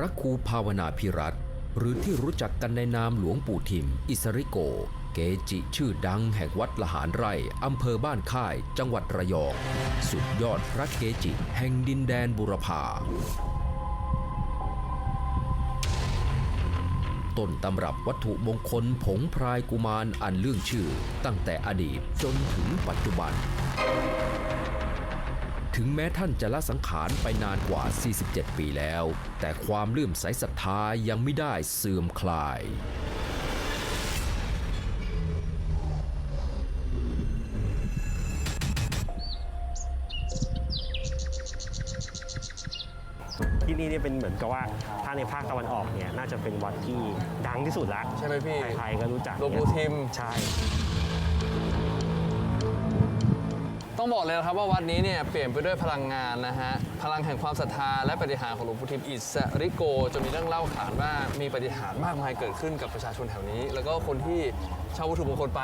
พระครูภาวนาพิรัตหรือที่รู้จักกันในนามหลวงปู่ทิม อิสริโก เกจิชื่อดังแห่งวัดละหารไร่อำเภอบ้านค่าย จังหวัดระยอง สุดยอดพระเกจิแห่งดินแดนบุรพาต้นตำรับวัตถุมงคลผงพรายกุมารอันเรื่องชื่อ ตั้งแต่อดีตจนถึงปัจจุบัน ถึงแม้ท่านจะละสังขารไปนานกว่า 47 ปีแล้ว แต่ความเลื่อมใสศรัทธายังไม่ได้เสื่อมคลาย ที่นี่เนี่ยเป็นเหมือนกับว่าถ้าในภาคตะวันออกเนี่ยน่าจะเป็นวัดที่ดังที่สุดละใช่ไหมพี่ ใครๆก็รู้จักหลวงปู่ทิม ใช่ ต้องบอกเลยนะครับว่าวัดนี้เนี่ยเปลี่ยนไปด้วยพลังงานนะฮะ พลังแห่งความศรัทธาและปฏิหารย์ของหลวงปู่ทิมอิสริโกจนมีเรื่องเล่าขานว่ามีปฏิหารย์มากมายเกิดขึ้นกับประชาชนแถวนี้ แล้วก็คนที่เช่าวัตถุมงคลไป